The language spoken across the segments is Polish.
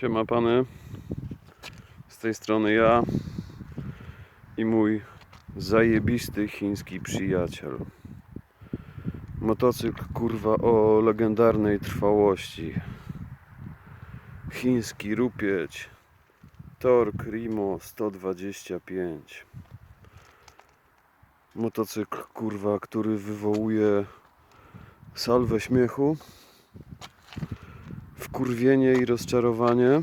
Siema pany. Z tej strony ja i mój zajebisty chiński przyjaciel. Motocykl kurwa o legendarnej trwałości. Chiński rupieć. Tork Rimo 125. Motocykl kurwa, który wywołuje salwę śmiechu wkurwienie i rozczarowanie.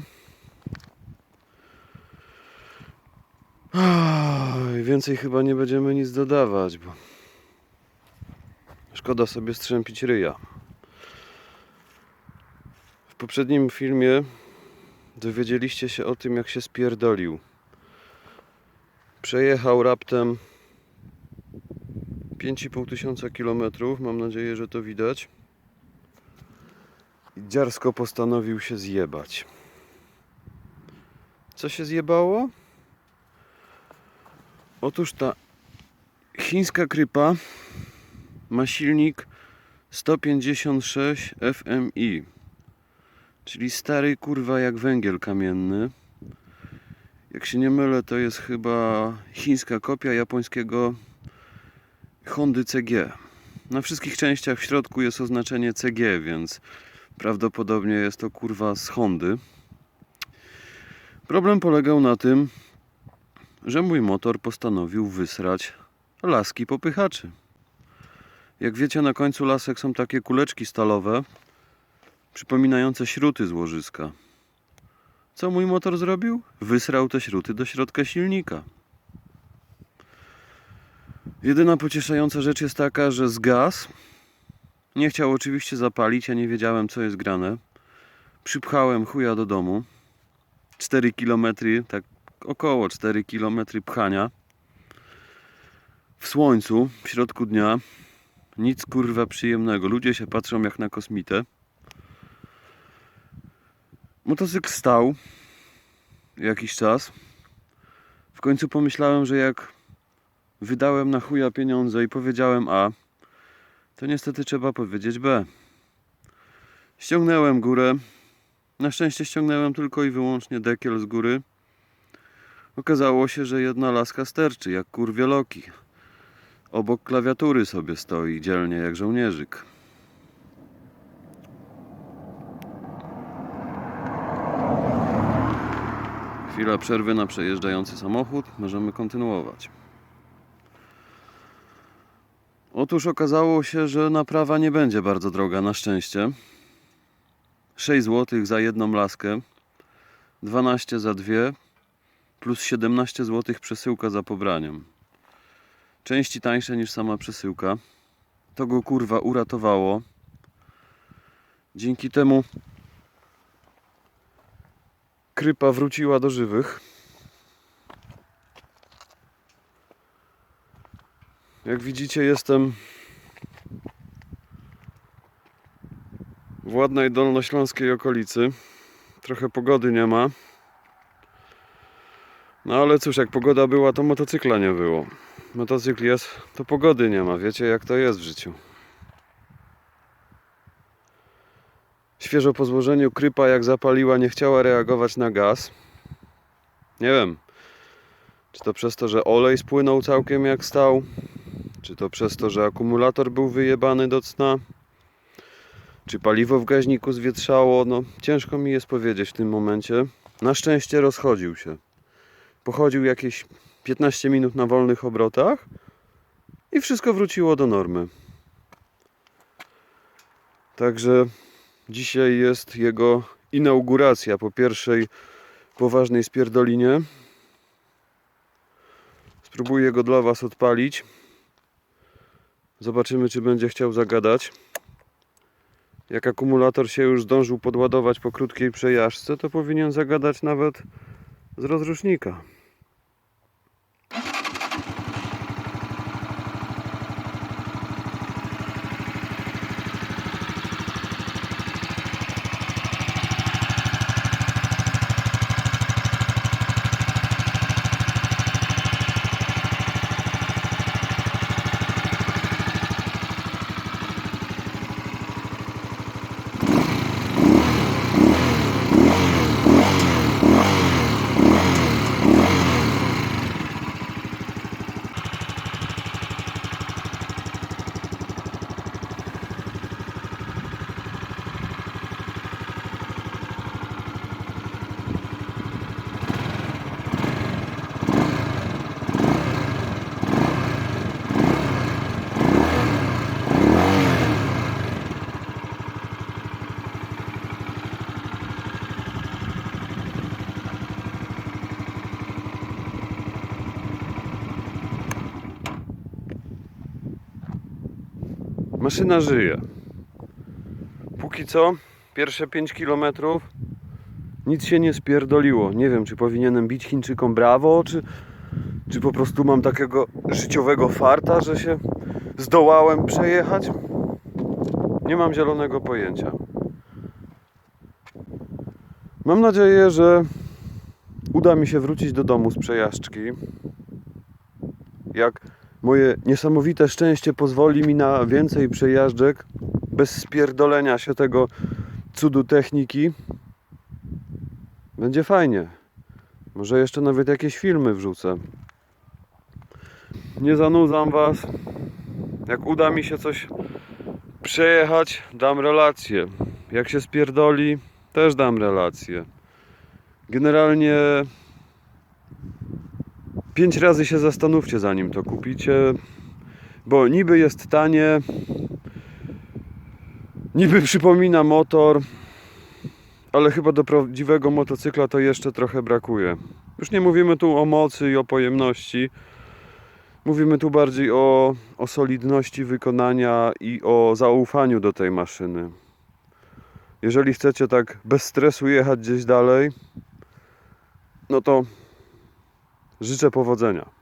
Aj, Więcej chyba nie będziemy nic dodawać, bo szkoda sobie strzępić ryja. W poprzednim filmie dowiedzieliście się o tym, jak się spierdolił. Przejechał raptem 5,5 tysiąca kilometrów. Mam nadzieję, że to widać dziarsko postanowił się zjebać. Co się zjebało? Otóż ta chińska krypa ma silnik 156 FMI, czyli stary kurwa jak węgiel kamienny. Jak się nie mylę, to jest chyba chińska kopia japońskiego Hondy CG. Na wszystkich częściach w środku jest oznaczenie CG, więc Prawdopodobnie jest to kurwa z Hondy. Problem polegał na tym, że mój motor postanowił wysrać laski popychaczy. Jak wiecie, na końcu lasek są takie kuleczki stalowe, przypominające śruty z łożyska. Co mój motor zrobił? Wysrał te śruty do środka silnika. Jedyna pocieszająca rzecz jest taka, że zgasł nie chciał oczywiście zapalić, ja nie wiedziałem co jest grane. Przypchałem chuja do domu. 4 km, tak około 4 km pchania. W słońcu, w środku dnia. Nic kurwa przyjemnego. Ludzie się patrzą jak na kosmitę. Motocykl stał jakiś czas. W końcu pomyślałem, że jak wydałem na chuja pieniądze i powiedziałem A, to niestety trzeba powiedzieć B. Ściągnąłem górę. Na szczęście ściągnąłem tylko i wyłącznie dekiel z góry. Okazało się, że jedna laska sterczy, jak kurwie Loki. Obok klawiatury sobie stoi, dzielnie jak żołnierzyk. Chwila przerwy na przejeżdżający samochód. Możemy kontynuować. Otóż okazało się, że naprawa nie będzie bardzo droga, na szczęście. 6 zł za jedną laskę, 12 za dwie, plus 17 zł przesyłka za pobraniem. Części tańsze niż sama przesyłka. To go kurwa uratowało. Dzięki temu krypa wróciła do żywych. Jak widzicie, jestem w ładnej dolnośląskiej okolicy. Trochę pogody nie ma. No ale cóż, jak pogoda była, to motocykla nie było. Motocykl jest, to pogody nie ma. Wiecie, jak to jest w życiu. Świeżo po złożeniu krypa, jak zapaliła, nie chciała reagować na gaz. Nie wiem, czy to przez to, że olej spłynął całkiem jak stał, czy to przez to, że akumulator był wyjebany do cna? Czy paliwo w gaźniku zwietrzało? No, ciężko mi jest powiedzieć w tym momencie. Na szczęście rozchodził się. Pochodził jakieś 15 minut na wolnych obrotach i wszystko wróciło do normy. Także dzisiaj jest jego inauguracja po pierwszej poważnej spierdolinie. Spróbuję go dla Was odpalić. Zobaczymy, czy będzie chciał zagadać. Jak akumulator się już zdążył podładować po krótkiej przejażdżce, to powinien zagadać nawet z rozrusznika. Maszyna żyje. Póki co, pierwsze 5 km nic się nie spierdoliło. Nie wiem, czy powinienem bić Chińczykom brawo, czy, czy po prostu mam takiego życiowego farta, że się zdołałem przejechać. Nie mam zielonego pojęcia. Mam nadzieję, że uda mi się wrócić do domu z przejażdżki. Jak moje niesamowite szczęście pozwoli mi na więcej przejażdżek bez spierdolenia się tego cudu techniki. Będzie fajnie. Może jeszcze nawet jakieś filmy wrzucę. Nie zanudzam was. Jak uda mi się coś przejechać, dam relację. Jak się spierdoli, też dam relację. Generalnie pięć razy się zastanówcie zanim to kupicie, bo niby jest tanie, niby przypomina motor, ale chyba do prawdziwego motocykla to jeszcze trochę brakuje. Już nie mówimy tu o mocy i o pojemności. Mówimy tu bardziej o, o solidności wykonania i o zaufaniu do tej maszyny. Jeżeli chcecie tak bez stresu jechać gdzieś dalej, no to życzę powodzenia.